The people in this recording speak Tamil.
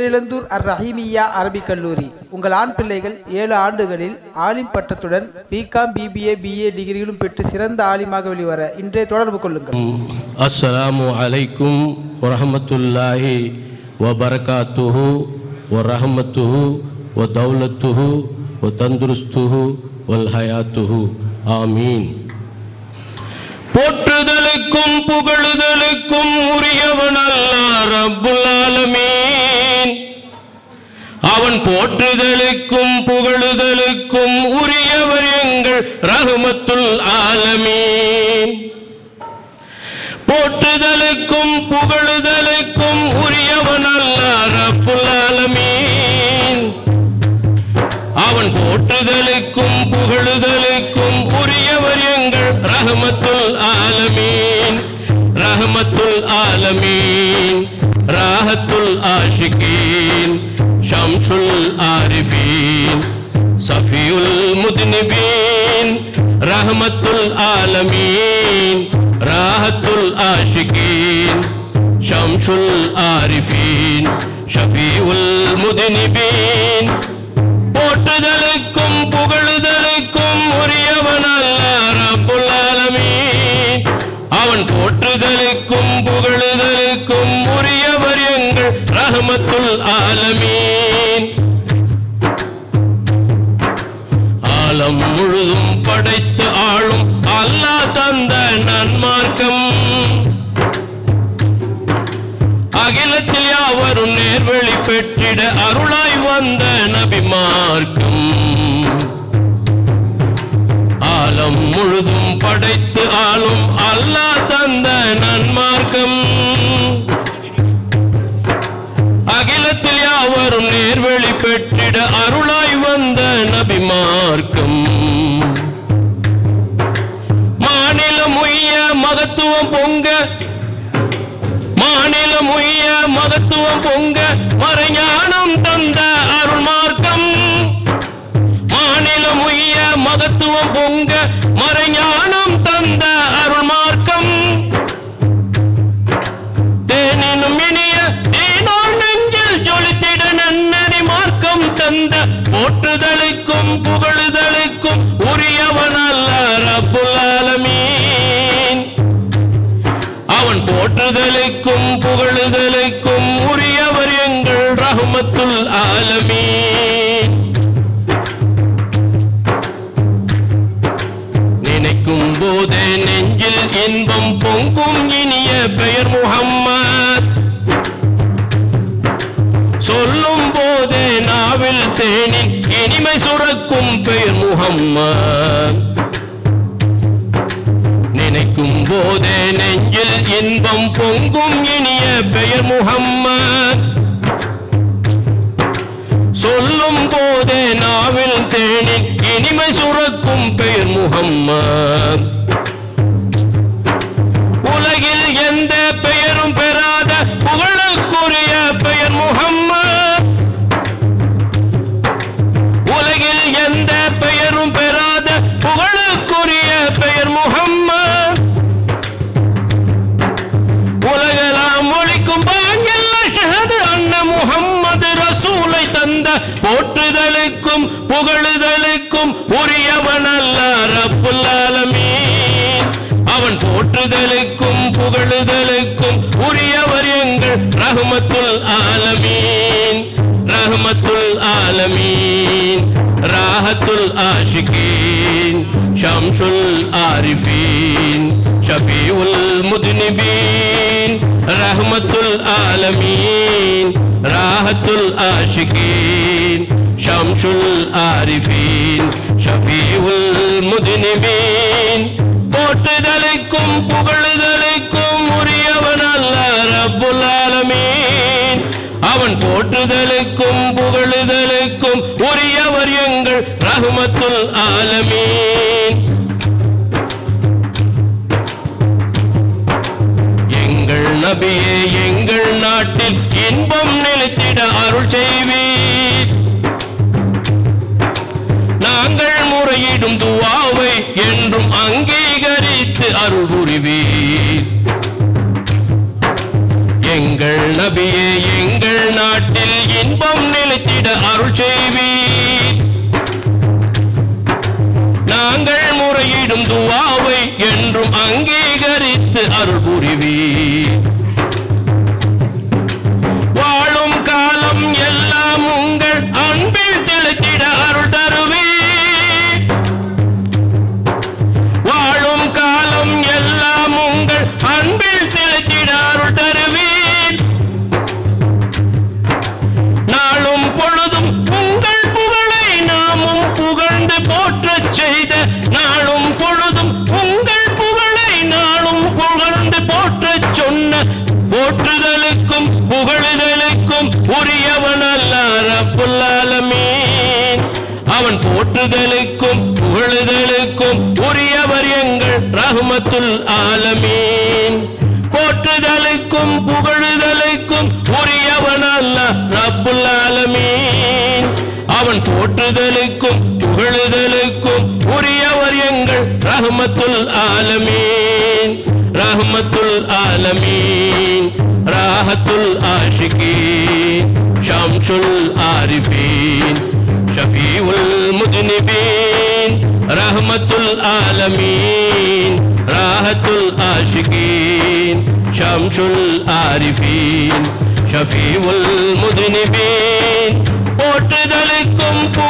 பேரிழந்தூர் அர் ரஹீமியா அரபிக் கல்லூரி. உங்கள் ஆண் பிள்ளைகள் ஏழு ஆண்டுகளில் ஆலிம் பட்டத்துடன் பிகாம் பிபிஏ பிஏ டிகிரிகளும் பெற்று சிறந்த ஆலிமாக வெளிவர இன்றைய தொடர்பு கொள்ளுங்கள். அஸ்ஸலாமு அலைக்கும் வரஹமத்துல்லாஹி வபரகாத்துஹு வரஹமத்துஹு வ தௌலத்துஹு வ தந்துருஸ்துஹு வல் ஹயாத்துஹு ஆமீன். போற்றுதலுக்கும் புகழுதலுக்கும் உரியவன் அல்லாஹ் ரப்புல் அவன் போற்றுதலுக்கும் புகழுதலுக்கும் உரியவர் எங்கள் ரஹமத்துல் ஆலமீன். போற்றுதலுக்கும் புகழுதலுக்கும் உரியவன் அல்லாஹ் ரப்புல் அவன் போற்றுதலுக்கும் புகழுதலுக்கும் உரியவர் எங்கள் ரஹமத்துல் ஆலமீன். ரஹமத்துல் ஆலமீன். ராஹத்துல் ஆஷிகீன். ஷம்சுல் ஆரிஃபீன். சஃபியுல் முத்னிபீன் ரஹமத்துல் ஆலமீன். ராஹத்துல் ஆஷிகீன். ஷம்சுல் ஆரிஃபீன். ஷஃபியுல் முத்னிபீன் போற்றுதலுக்கும் புகழுதலுக்கும் உரியவன் அல்லாஹ் ரப்புல் அவன் போற்றுதலுக்கும் புகழுதலுக்கும் உரியவர் எங்கள் ரஹமத்துல் ஆலமீன். ஆலம் முழுதும் படைத்து ஆளும் அல்லா தந்த நன்மார்க்கம் யாவரும் நேர்வழி பெற்றிட அருளாய் வந்த நபிமார்க்கம். ஆலம் முழுதும் படைத்து ஆளும் அல்லா தந்த நன்மார்க்கம். அகிலத்தில் யாவரும் நேர்வழி பெற்றிட அருளாய் வந்த நபிமார்க்கம். மாநிலம் உய்ய மகத்துவம் பொங்க மாநிலம் உய்ய மகத்துவம் பொங்க மறைஞானம் தந்த அருள் மார்க்கம். மாநிலம் உய்ய மகத்துவம் பொங்க மறைஞான ரஹமத்துல் ஆலமீ நினைக்கும் போது நெஞ்சில் இன்பம் பொங்கும் இனிய பெயர் முகம்மத் சொல்லும் போது நாவில் தேனின் இனிமை சுரக்கும் பெயர் முகம்மத் நினைக்கும் போதே நெஞ்சில் இன்பம் பொங்கும் இனிய பெயர் முஹம்மத். நாவில் தேனின் இனிமை சுரக்கும் பெயர் முஹம்மத் போற்றுதலுக்கும் புகழுதலுக்கும் உரியவன் அல்ல ரப்புல்லாலமே அவன் போற்றுதலுக்கும் புகழுதலுக்கும் உரியவர் எங்கள் ரஹமத்துல் ஆலமீன். ரஹமத்துல் ஆலமீன். ராஹத்துல் ஆஷிகீன். ஷம்சுல் ஆரிஃபீன். ஷஃபீஉல் முதுனிபீன் ரஹமத்துல் ஆலமீன். ராஹத்துல் ஆஷிகீன் ஷம்சுல் ஆரிஃபீன் ஷபீவுல் முதினிபீன் போற்றுதலைக்கும் புகழுதலைக்கும் உரியவன் அல்ல ரப்புல் ஆலமீன் அவன் போற்றுதலுக்கும் புகழுதலுக்கும் உரியவர் எங்கள் ரஹமத்துல் ஆலமீன் நபியே எங்கள் நாட்டில் இன்பம் நிலைத்திட அருள் செய்வீர். நாங்கள் முறையிடும் துவாவை என்றும் அங்கீகரித்து அருள் புரிவீர். எங்கள் நபியே எங்கள் நாட்டில் இன்பம் நிலைத்திட அருள் செய்வீர். நாங்கள் முறையிடும் துவாவை என்றும் அங்கீகரித்து அருள் புரிவீர். போற்றுதலுக்கும் புகழுதலுக்கும் உரியவன் அல்ல ரப்புல்லாலமீன் அவன் போற்றுதலுக்கும் புகழுதலுக்கும் உரியவர் எங்கள் ரஹ்மத்துல் ஆலமீன். போற்றுதலுக்கும் புகழுதலுக்கும் உரியவன் அல்ல ரப்புல்லாலமீன் அவன் போற்றுதலுக்கும் புகழுதலுக்கும் உரியவர் எங்கள் ரஹ்மத்துல் ஆலமீன். ரஹ்மத்துல் ஆலமீன் ராஹத்துல் ஆஷிகீன் ஷம்சுல் ஆரிஃபீன் ஷஃபீஉல் முஜ்னிபீன் ரஹ்மத்துல் ஆலமீன் ராஹத்துல் ஆஷிகீன் ஷம்சுல் ஆரிஃபீன் ஷஃபீஉல் முஜ்னிபீன் போற்றுதலுக்கும் புகழுதலுக்கும்